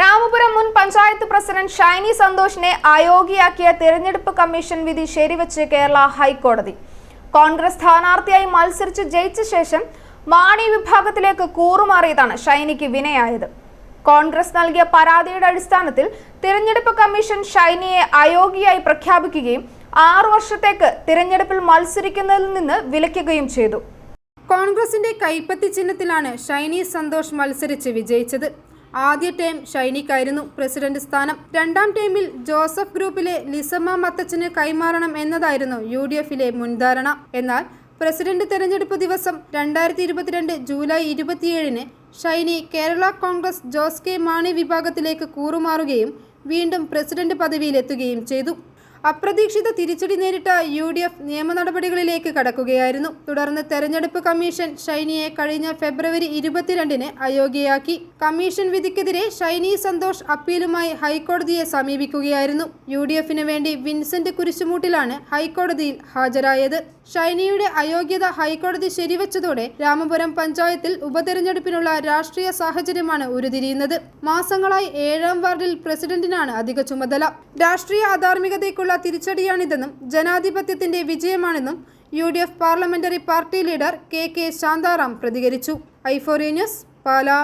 രാമപുരം മുൻ പഞ്ചായത്ത് പ്രസിഡന്റ് ഷൈനി സന്തോഷിനെ അയോഗ്യയാക്കിയ തെരഞ്ഞെടുപ്പ് കമ്മീഷൻ വിധി ശരിവച്ച് കേരള ഹൈക്കോടതി. കോൺഗ്രസ് സ്ഥാനാർത്ഥിയായി മത്സരിച്ച് ജയിച്ച ശേഷം മാണി വിഭാഗത്തിലേക്ക് കൂറുമാറിയതാണ് ഷൈനിക്ക് വിനയായത്. കോൺഗ്രസ് നൽകിയ പരാതിയുടെ അടിസ്ഥാനത്തിൽ തിരഞ്ഞെടുപ്പ് കമ്മീഷൻ ഷൈനിയെ അയോഗ്യയായി പ്രഖ്യാപിക്കുകയും ആറു വർഷത്തേക്ക് തിരഞ്ഞെടുപ്പിൽ മത്സരിക്കുന്നതിൽ നിന്ന് വിലക്കുകയും ചെയ്തു. കോൺഗ്രസിന്റെ കൈപ്പത്തി ചിഹ്നത്തിലാണ് ഷൈനി സന്തോഷ് മത്സരിച്ച് വിജയിച്ചത്. ആദ്യ ടൈം ഷൈനിക്കായിരുന്നു പ്രസിഡന്റ് സ്ഥാനം. രണ്ടാം ടൈമിൽ ജോസഫ് ഗ്രൂപ്പിലെ ലിസമ്മ മത്തച്ചന് കൈമാറണം എന്നതായിരുന്നു യു ഡി എഫിലെ മുൻധാരണ. എന്നാൽ പ്രസിഡന്റ് തെരഞ്ഞെടുപ്പ് ദിവസം രണ്ടായിരത്തി ഇരുപത്തിരണ്ട് ജൂലൈ ഇരുപത്തിയേഴിന് ഷൈനി കേരള കോൺഗ്രസ് ജോസ് കെ മാണി വിഭാഗത്തിലേക്ക് കൂറുമാറുകയും വീണ്ടും പ്രസിഡന്റ് പദവിയിലെത്തുകയും ചെയ്തു. അപ്രതീക്ഷിത തിരിച്ചടി നേരിട്ട യു ഡി എഫ് നിയമ നടപടികളിലേക്ക് കടക്കുകയായിരുന്നു. തുടർന്ന് തെരഞ്ഞെടുപ്പ് കമ്മീഷൻ ഷൈനിയെ കഴിഞ്ഞ ഫെബ്രുവരി ഇരുപത്തിരണ്ടിന് അയോഗ്യയാക്കി. കമ്മീഷൻ വിധിക്കെതിരെ ഷൈനി സന്തോഷ് അപ്പീലുമായി ഹൈക്കോടതിയെ സമീപിക്കുകയായിരുന്നു. യു ഡി എഫിന് വേണ്ടി വിൻസെന്റ് കുരിശുമൂട്ടിലാണ് ഹൈക്കോടതിയിൽ ഹാജരായത്. ഷൈനിയുടെ അയോഗ്യത ഹൈക്കോടതി ശരിവച്ചതോടെ രാമപുരം പഞ്ചായത്തിൽ ഉപതെരഞ്ഞെടുപ്പിനുള്ള രാഷ്ട്രീയ സാഹചര്യമാണ് ഉരുതിരിയുന്നത് മാസങ്ങളായി ഏഴാം വാർഡിൽ പ്രസിഡന്റിനാണ് അധിക ചുമതല. രാഷ്ട്രീയ അധാർമികതയ്ക്കുള്ള തിരിച്ചടിയാണിതെന്നും ജനാധിപത്യത്തിന്റെ വിജയമാണെന്നും U D F parliamentary party leader K K Shantharam പ്രതികരിച്ചു. ഐഫോറി ന്യൂസ് പാലാ.